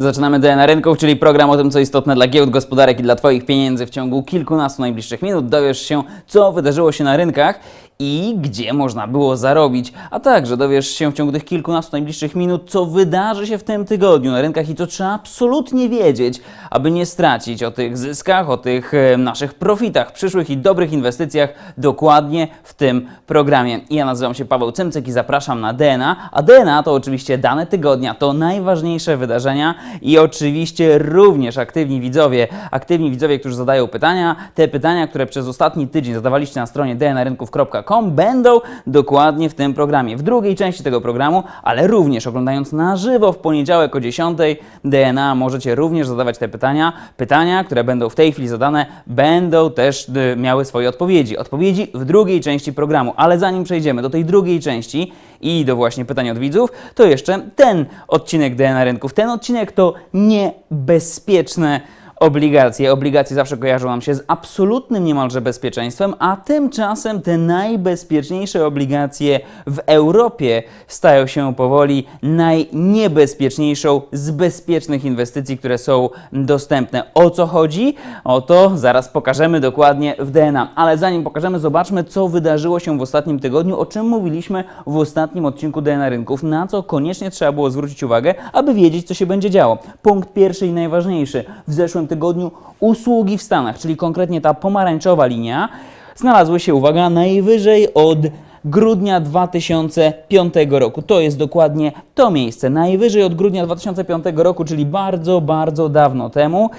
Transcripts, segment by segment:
Zaczynamy DNA Rynków, czyli program o tym, co istotne dla giełd, gospodarek i dla Twoich pieniędzy. W ciągu kilkunastu najbliższych minut dowiesz się, co wydarzyło się na rynkach i gdzie można było zarobić. A także dowiesz się w ciągu tych kilkunastu najbliższych minut, co wydarzy się w tym tygodniu na rynkach i co trzeba absolutnie wiedzieć, aby nie stracić o tych zyskach, o tych e, naszych profitach, przyszłych i dobrych inwestycjach dokładnie w tym programie. Ja nazywam się Paweł Cymcyk i zapraszam na DNA. A DNA to oczywiście dane tygodnia, to najważniejsze wydarzenia i oczywiście również aktywni widzowie, aktywni widzowie, którzy zadają pytania. Te pytania, które przez ostatni tydzień zadawaliście na stronie dnarynków.com będą dokładnie w tym programie. W drugiej części tego programu, ale również oglądając na żywo w poniedziałek o 10 DNA możecie również zadawać te pytania. Pytania, które będą w tej chwili zadane, będą też y, miały swoje odpowiedzi. Odpowiedzi w drugiej części programu. Ale zanim przejdziemy do tej drugiej części, i do właśnie pytań od widzów, to jeszcze ten odcinek DNA Rynków. Ten odcinek to niebezpieczne obligacje. Obligacje zawsze kojarzą nam się z absolutnym niemalże bezpieczeństwem, a tymczasem te najbezpieczniejsze obligacje w Europie stają się powoli najniebezpieczniejszą z bezpiecznych inwestycji, które są dostępne. O co chodzi? O to zaraz pokażemy dokładnie w DNA. Ale zanim pokażemy, zobaczmy, co wydarzyło się w ostatnim tygodniu, o czym mówiliśmy w ostatnim odcinku DNA Rynków, na co koniecznie trzeba było zwrócić uwagę, aby wiedzieć, co się będzie działo. Punkt pierwszy i najważniejszy. W zeszłym tygodniu usługi w Stanach, czyli konkretnie ta pomarańczowa linia, znalazły się, uwaga, najwyżej od grudnia 2005 roku. To jest dokładnie to miejsce, najwyżej od grudnia 2005 roku, czyli bardzo, bardzo dawno temu.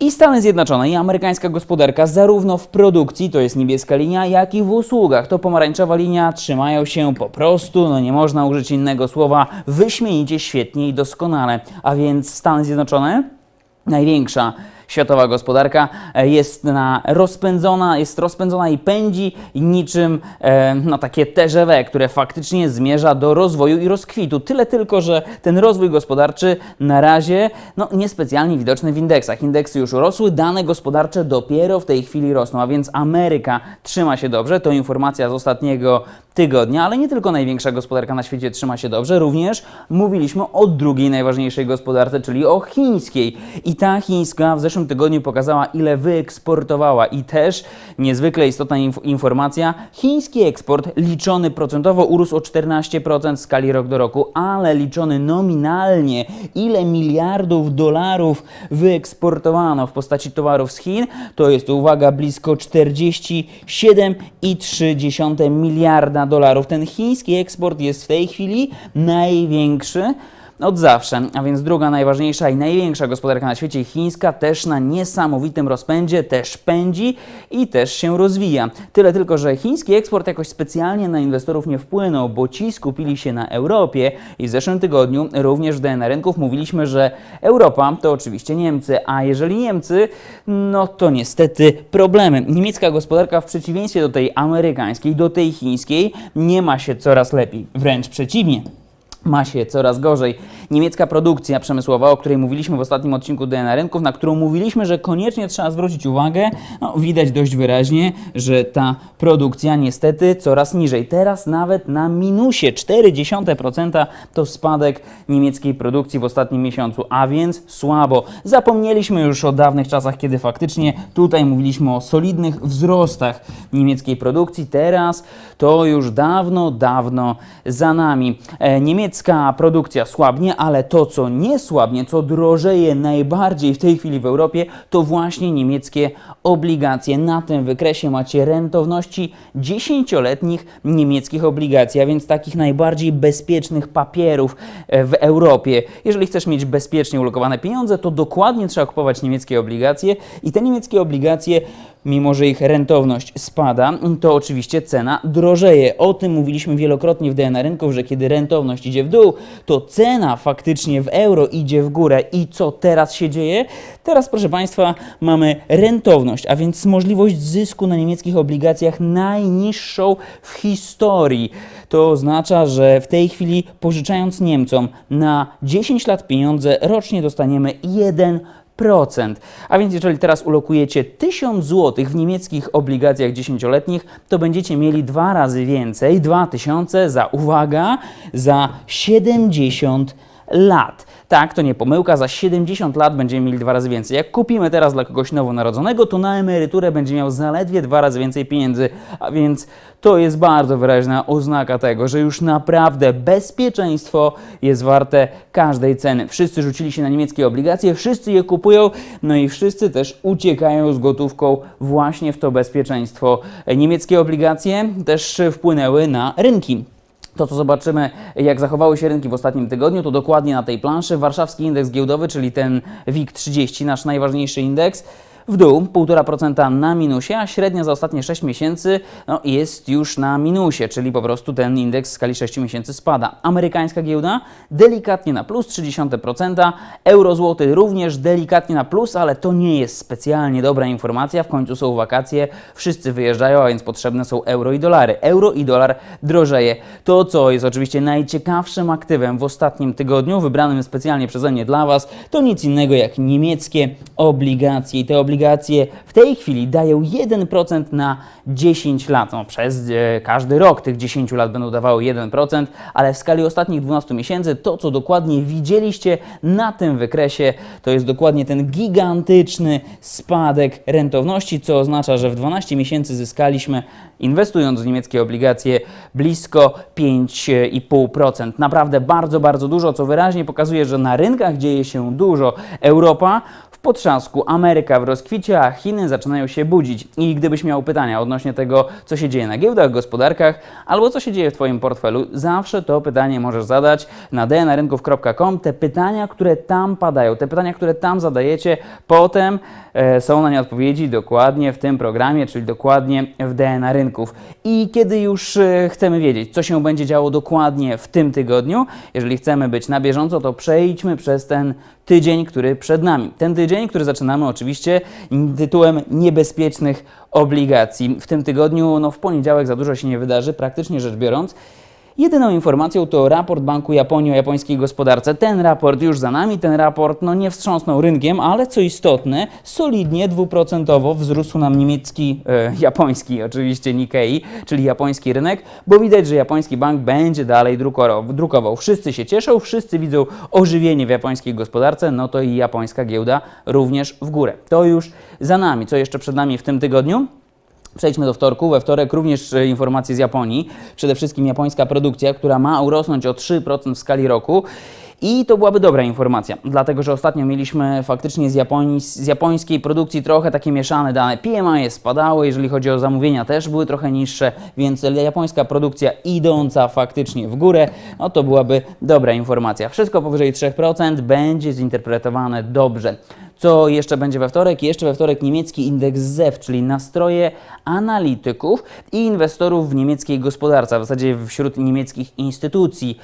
I Stany Zjednoczone i amerykańska gospodarka zarówno w produkcji, to jest niebieska linia, jak i w usługach, to pomarańczowa linia, trzymają się po prostu, no nie można użyć innego słowa, wyśmienicie, świetnie i doskonale. A więc Stany Zjednoczone największa światowa gospodarka e, jest na rozpędzona, jest rozpędzona i pędzi niczym e, no, takie TGV, które faktycznie zmierza do rozwoju i rozkwitu. Tyle tylko, że ten rozwój gospodarczy na razie no, niespecjalnie widoczny w indeksach. Indeksy już rosły, dane gospodarcze dopiero w tej chwili rosną, a więc Ameryka trzyma się dobrze. To informacja z ostatniego tygodnia, ale nie tylko największa gospodarka na świecie trzyma się dobrze, również mówiliśmy o drugiej najważniejszej gospodarce, czyli o chińskiej. I ta chińska w zeszłym tygodniu pokazała, ile wyeksportowała. I też niezwykle istotna inf informacja, chiński eksport liczony procentowo urósł o 14% w skali rok do roku, ale liczony nominalnie, ile miliardów dolarów wyeksportowano w postaci towarów z Chin, to jest, uwaga, blisko 47,3 miliarda dolarów. Ten chiński eksport jest w tej chwili największy od zawsze, a więc druga najważniejsza i największa gospodarka na świecie, chińska, też na niesamowitym rozpędzie, też pędzi i też się rozwija. Tyle tylko, że chiński eksport jakoś specjalnie na inwestorów nie wpłynął, bo ci skupili się na Europie i w zeszłym tygodniu również w DNA Rynków mówiliśmy, że Europa to oczywiście Niemcy, a jeżeli Niemcy, no to niestety problemy. Niemiecka gospodarka w przeciwieństwie do tej amerykańskiej, do tej chińskiej nie ma się coraz lepiej, wręcz przeciwnie ma się coraz gorzej. Niemiecka produkcja przemysłowa, o której mówiliśmy w ostatnim odcinku DNA Rynków, na którą mówiliśmy, że koniecznie trzeba zwrócić uwagę, no, widać dość wyraźnie, że ta produkcja niestety coraz niżej. Teraz nawet na minusie 0,4% to spadek niemieckiej produkcji w ostatnim miesiącu, a więc słabo. Zapomnieliśmy już o dawnych czasach, kiedy faktycznie tutaj mówiliśmy o solidnych wzrostach niemieckiej produkcji. Teraz to już dawno, dawno za nami. E, niemiecka produkcja słabnie, ale to, co nie słabnie, co drożeje najbardziej w tej chwili w Europie, to właśnie niemieckie obligacje. Na tym wykresie macie rentowności 10-letnich niemieckich obligacji, a więc takich najbardziej bezpiecznych papierów e, w Europie. Jeżeli chcesz mieć bezpiecznie ulokowane pieniądze, to dokładnie trzeba kupować niemieckie obligacje i te niemieckie obligacje mimo że ich rentowność spada, to oczywiście cena drożeje. O tym mówiliśmy wielokrotnie w DNA Rynków, że kiedy rentowność idzie w dół, to cena faktycznie w euro idzie w górę. I co teraz się dzieje? Teraz, proszę Państwa, mamy rentowność, a więc możliwość zysku na niemieckich obligacjach najniższą w historii. To oznacza, że w tej chwili pożyczając Niemcom na 10 lat pieniądze rocznie dostaniemy 1 a więc jeżeli teraz ulokujecie 1000 zł w niemieckich obligacjach 10-letnich, to będziecie mieli dwa razy więcej, 2000 za, uwaga, za 70 lat. Tak, to nie pomyłka, za 70 lat będziemy mieli dwa razy więcej. Jak kupimy teraz dla kogoś nowonarodzonego, to na emeryturę będzie miał zaledwie dwa razy więcej pieniędzy, a więc to jest bardzo wyraźna oznaka tego, że już naprawdę bezpieczeństwo jest warte każdej ceny. Wszyscy rzucili się na niemieckie obligacje, wszyscy je kupują, no i wszyscy też uciekają z gotówką właśnie w to bezpieczeństwo. Niemieckie obligacje też wpłynęły na rynki. To, co zobaczymy, jak zachowały się rynki w ostatnim tygodniu, to dokładnie na tej planszy. Warszawski indeks giełdowy, czyli ten WIG30, nasz najważniejszy indeks, w dół 1,5% na minusie, a średnia za ostatnie 6 miesięcy no, jest już na minusie, czyli po prostu ten indeks w skali 6 miesięcy spada. Amerykańska giełda delikatnie na plus 0,3%, euro złoty również delikatnie na plus, ale to nie jest specjalnie dobra informacja. W końcu są wakacje, wszyscy wyjeżdżają, a więc potrzebne są euro i dolary. Euro i dolar drożeje. To, co jest oczywiście najciekawszym aktywem w ostatnim tygodniu, wybranym specjalnie przeze mnie dla Was, to nic innego jak niemieckie obligacje. I te obligacje w tej chwili dają 1% na 10 lat. No, przez e, każdy rok tych 10 lat będą dawały 1%, ale w skali ostatnich 12 miesięcy to, co dokładnie widzieliście na tym wykresie, to jest dokładnie ten gigantyczny spadek rentowności, co oznacza, że w 12 miesięcy zyskaliśmy, inwestując w niemieckie obligacje, blisko 5,5%. Naprawdę bardzo, bardzo dużo, co wyraźnie pokazuje, że na rynkach dzieje się dużo. Europa w potrzasku, Ameryka w rozkwicie, a Chiny zaczynają się budzić. I gdybyś miał pytania odnośnie tego, co się dzieje na giełdach, gospodarkach, albo co się dzieje w Twoim portfelu, zawsze to pytanie możesz zadać na dnarynków.com. Te pytania, które tam padają, te pytania, które tam zadajecie, potem e, są na nie odpowiedzi dokładnie w tym programie, czyli dokładnie w DNA Rynków. I kiedy już e, chcemy wiedzieć, co się będzie działo dokładnie w tym tygodniu, jeżeli chcemy być na bieżąco, to przejdźmy przez ten tydzień, który przed nami. Ten tydzień, który zaczynamy oczywiście tytułem niebezpiecznych obligacji. W tym tygodniu, no w poniedziałek za dużo się nie wydarzy, praktycznie rzecz biorąc. Jedyną informacją to raport Banku Japonii o japońskiej gospodarce. Ten raport już za nami, ten raport no, nie wstrząsnął rynkiem, ale co istotne, solidnie dwuprocentowo wzrósł nam niemiecki, e, japoński oczywiście Nikkei, czyli japoński rynek, bo widać, że japoński bank będzie dalej drukował. Wszyscy się cieszą, wszyscy widzą ożywienie w japońskiej gospodarce, no to i japońska giełda również w górę. To już za nami. Co jeszcze przed nami w tym tygodniu? Przejdźmy do wtorku. We wtorek również e, informacje z Japonii. Przede wszystkim japońska produkcja, która ma urosnąć o 3% w skali roku. I to byłaby dobra informacja, dlatego że ostatnio mieliśmy faktycznie z, z japońskiej produkcji trochę takie mieszane dane. PMI spadały, jeżeli chodzi o zamówienia też były trochę niższe, więc japońska produkcja idąca faktycznie w górę, no to byłaby dobra informacja. Wszystko powyżej 3% będzie zinterpretowane dobrze. Co jeszcze będzie we wtorek? Jeszcze we wtorek niemiecki indeks ZEW, czyli nastroje analityków i inwestorów w niemieckiej gospodarce, w zasadzie wśród niemieckich instytucji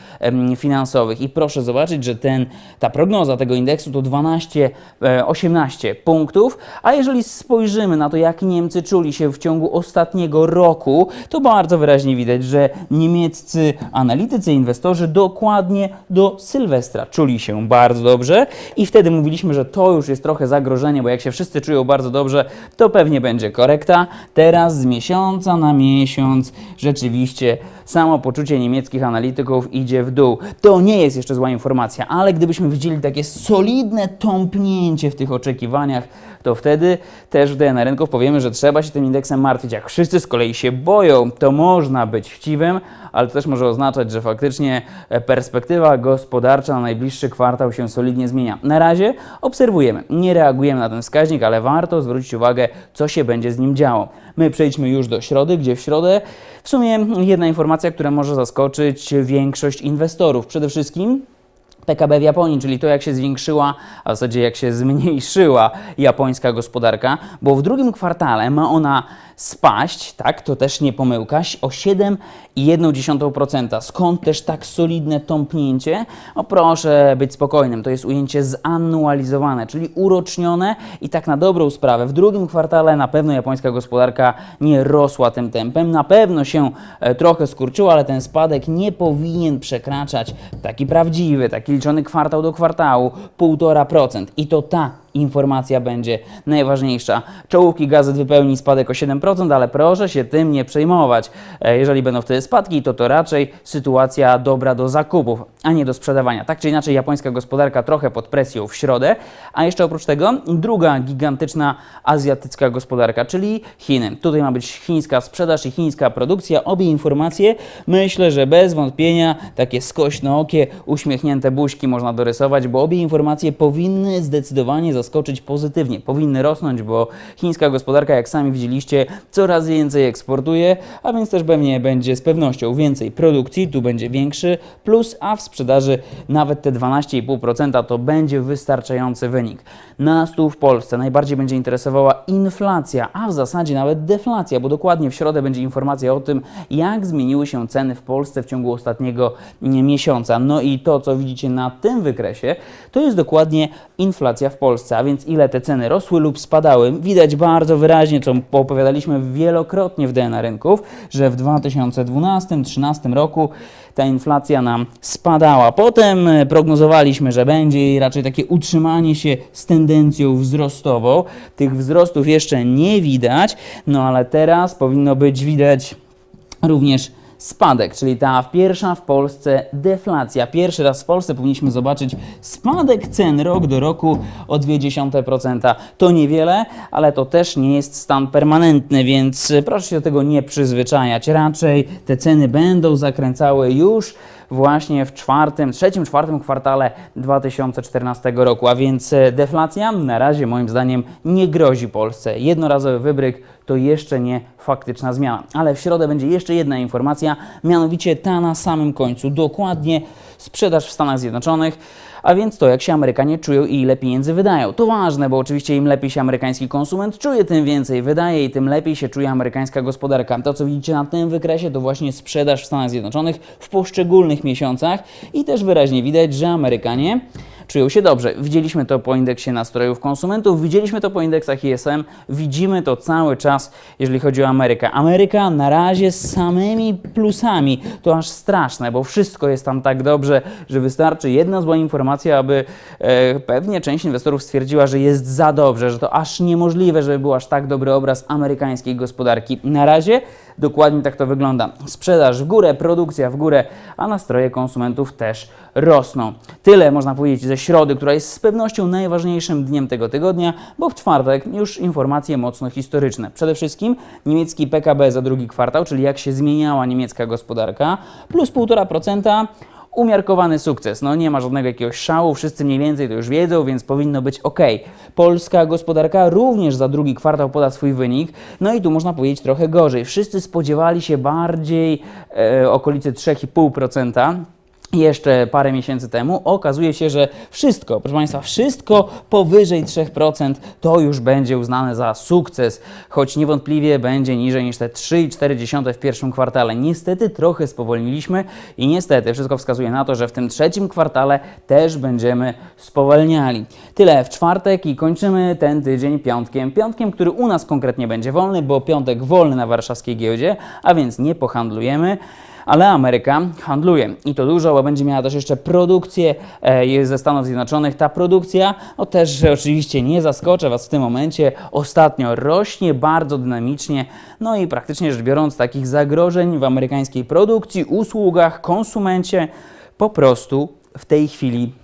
finansowych. I proszę zobaczyć, że ten, ta prognoza tego indeksu to 12, e, 18 punktów, a jeżeli spojrzymy na to, jak Niemcy czuli się w ciągu ostatniego roku, to bardzo wyraźnie widać, że niemieccy analitycy, inwestorzy dokładnie do Sylwestra czuli się bardzo dobrze i wtedy mówiliśmy, że to już jest trochę zagrożenie, bo jak się wszyscy czują bardzo dobrze, to pewnie będzie korekta. Teraz z miesiąca na miesiąc rzeczywiście samopoczucie niemieckich analityków idzie w dół. To nie jest jeszcze zła informacja, ale gdybyśmy widzieli takie solidne tąpnięcie w tych oczekiwaniach, to wtedy też w DNA rynków powiemy, że trzeba się tym indeksem martwić. Jak wszyscy z kolei się boją, to można być chciwym, ale to też może oznaczać, że faktycznie e, perspektywa gospodarcza na najbliższy kwartał się solidnie zmienia. Na razie obserwujemy, nie reagujemy na ten wskaźnik, ale warto zwrócić uwagę, co się będzie z nim działo. My przejdźmy już do środy, gdzie w środę w sumie jedna informacja, która może zaskoczyć większość inwestorów. Przede wszystkim PKB w Japonii, czyli to jak się zwiększyła, a w zasadzie jak się zmniejszyła japońska gospodarka, bo w drugim kwartale ma ona spaść, tak, to też nie pomyłka, o 7,1%. Skąd też tak solidne tąpnięcie? No proszę być spokojnym, to jest ujęcie zanualizowane, czyli urocznione i tak na dobrą sprawę. W drugim kwartale na pewno japońska gospodarka nie rosła tym tempem, na pewno się e, trochę skurczyła, ale ten spadek nie powinien przekraczać taki prawdziwy, taki liczony kwartał do kwartału, 1,5%. I to ta informacja będzie najważniejsza. Czołówki gazet wypełni spadek o 7%, ale proszę się tym nie przejmować. E, Jeżeli będą wtedy spadki, to to raczej sytuacja dobra do zakupów, a nie do sprzedawania. Tak czy inaczej, japońska gospodarka trochę pod presją w środę, a jeszcze oprócz tego druga gigantyczna azjatycka gospodarka, czyli Chiny. Tutaj ma być chińska sprzedaż i chińska produkcja. Obie informacje myślę, że bez wątpienia takie skośne okie, uśmiechnięte buźki można dorysować, bo obie informacje powinny zdecydowanie zaskoczyć pozytywnie. Powinny rosnąć, bo chińska gospodarka, jak sami widzieliście, coraz więcej eksportuje, a więc też pewnie będzie z pewnością więcej produkcji, tu będzie większy plus, a w sprzedaży nawet te 12,5% to będzie wystarczający wynik. Nas tu w Polsce najbardziej będzie interesowała inflacja, a w zasadzie nawet deflacja, bo dokładnie w środę będzie informacja o tym, jak zmieniły się ceny w Polsce w ciągu ostatniego miesiąca. No i to, co widzicie na tym wykresie, to jest dokładnie inflacja w Polsce, a więc ile te ceny rosły lub spadały. Widać bardzo wyraźnie, co opowiadaliśmy wielokrotnie w DNA rynków, że w 2012-2013 roku ta inflacja nam spadała. Potem e, prognozowaliśmy, że będzie raczej takie utrzymanie się z tendencją wzrostową. Tych wzrostów jeszcze nie widać, no ale teraz powinno być widać również spadek, czyli ta pierwsza w Polsce deflacja. Pierwszy raz w Polsce powinniśmy zobaczyć spadek cen rok do roku o 0,2%. To niewiele, ale to też nie jest stan permanentny, więc proszę się do tego nie przyzwyczajać. Raczej te ceny będą zakręcały już właśnie w czwartym, trzecim, czwartym kwartale 2014 roku, a więc e, deflacja na razie moim zdaniem nie grozi Polsce. Jednorazowy wybryk to jeszcze nie faktyczna zmiana. Ale w środę będzie jeszcze jedna informacja, mianowicie ta na samym końcu, dokładnie sprzedaż w Stanach Zjednoczonych. A więc to, jak się Amerykanie czują i ile pieniędzy wydają. To ważne, bo oczywiście im lepiej się amerykański konsument czuje, tym więcej wydaje i tym lepiej się czuje amerykańska gospodarka. To, co widzicie na tym wykresie, to właśnie sprzedaż w Stanach Zjednoczonych w poszczególnych miesiącach i też wyraźnie widać, że Amerykanie czują się dobrze. Widzieliśmy to po indeksie nastrojów konsumentów, widzieliśmy to po indeksach ISM, widzimy to cały czas, jeżeli chodzi o Amerykę. Ameryka na razie z samymi plusami, to aż straszne, bo wszystko jest tam tak dobrze, że wystarczy jedna zła informacja, aby e, pewnie część inwestorów stwierdziła, że jest za dobrze, że to aż niemożliwe, żeby był aż tak dobry obraz amerykańskiej gospodarki. Na razie dokładnie tak to wygląda. Sprzedaż w górę, produkcja w górę, a nastroje konsumentów też rosną. Tyle można powiedzieć ze środy, która jest z pewnością najważniejszym dniem tego tygodnia, bo w czwartek już informacje mocno historyczne. Przede wszystkim niemiecki PKB za drugi kwartał, czyli jak się zmieniała niemiecka gospodarka, plus 1,5% umiarkowany sukces. No nie ma żadnego jakiegoś szału, wszyscy mniej więcej to już wiedzą, więc powinno być ok. Polska gospodarka również za drugi kwartał poda swój wynik. No i tu można powiedzieć trochę gorzej. Wszyscy spodziewali się bardziej e, okolicy 3,5% jeszcze parę miesięcy temu, okazuje się, że wszystko, proszę Państwa, wszystko powyżej 3% to już będzie uznane za sukces, choć niewątpliwie będzie niżej niż te 3,4 w pierwszym kwartale. Niestety trochę spowolniliśmy i niestety wszystko wskazuje na to, że w tym trzecim kwartale też będziemy spowalniali. Tyle w czwartek i kończymy ten tydzień piątkiem. Piątkiem, który u nas konkretnie będzie wolny, bo piątek wolny na warszawskiej giełdzie, a więc nie pohandlujemy ale Ameryka handluje i to dużo, bo będzie miała też jeszcze produkcję e, ze Stanów Zjednoczonych. Ta produkcja, no też oczywiście nie zaskoczę Was w tym momencie, ostatnio rośnie bardzo dynamicznie, no i praktycznie rzecz biorąc takich zagrożeń w amerykańskiej produkcji, usługach, konsumencie po prostu w tej chwili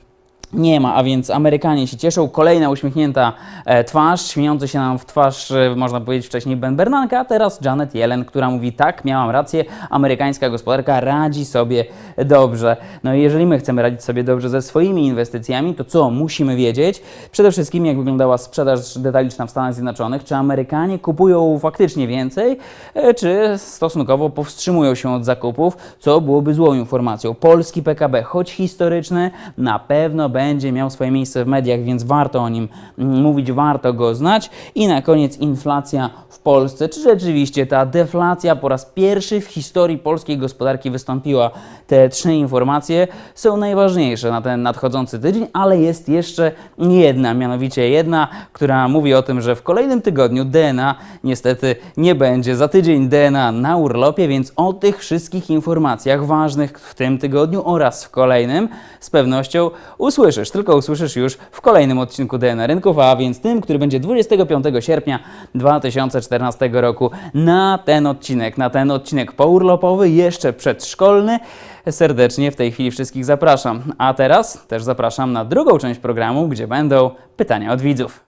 nie ma, a więc Amerykanie się cieszą. Kolejna uśmiechnięta e, twarz, śmiejący się nam w twarz, e, można powiedzieć wcześniej Ben Bernanke, a teraz Janet Yellen, która mówi tak, miałam rację, amerykańska gospodarka radzi sobie dobrze. No i jeżeli my chcemy radzić sobie dobrze ze swoimi inwestycjami, to co musimy wiedzieć? Przede wszystkim jak wyglądała sprzedaż detaliczna w Stanach Zjednoczonych, czy Amerykanie kupują faktycznie więcej, e, czy stosunkowo powstrzymują się od zakupów, co byłoby złą informacją. Polski PKB, choć historyczny, na pewno będzie miał swoje miejsce w mediach, więc warto o nim mm, mówić, warto go znać. I na koniec inflacja w Polsce. Czy rzeczywiście ta deflacja po raz pierwszy w historii polskiej gospodarki wystąpiła? Te trzy informacje są najważniejsze na ten nadchodzący tydzień, ale jest jeszcze jedna, mianowicie jedna, która mówi o tym, że w kolejnym tygodniu DNA niestety nie będzie. Za tydzień DNA na urlopie, więc o tych wszystkich informacjach ważnych w tym tygodniu oraz w kolejnym z pewnością usłyszymy usłyszysz, tylko usłyszysz już w kolejnym odcinku DNA Rynków, a więc tym, który będzie 25 sierpnia 2014 roku. Na ten odcinek, na ten odcinek pourlopowy, jeszcze przedszkolny, serdecznie w tej chwili wszystkich zapraszam. A teraz też zapraszam na drugą część programu, gdzie będą pytania od widzów.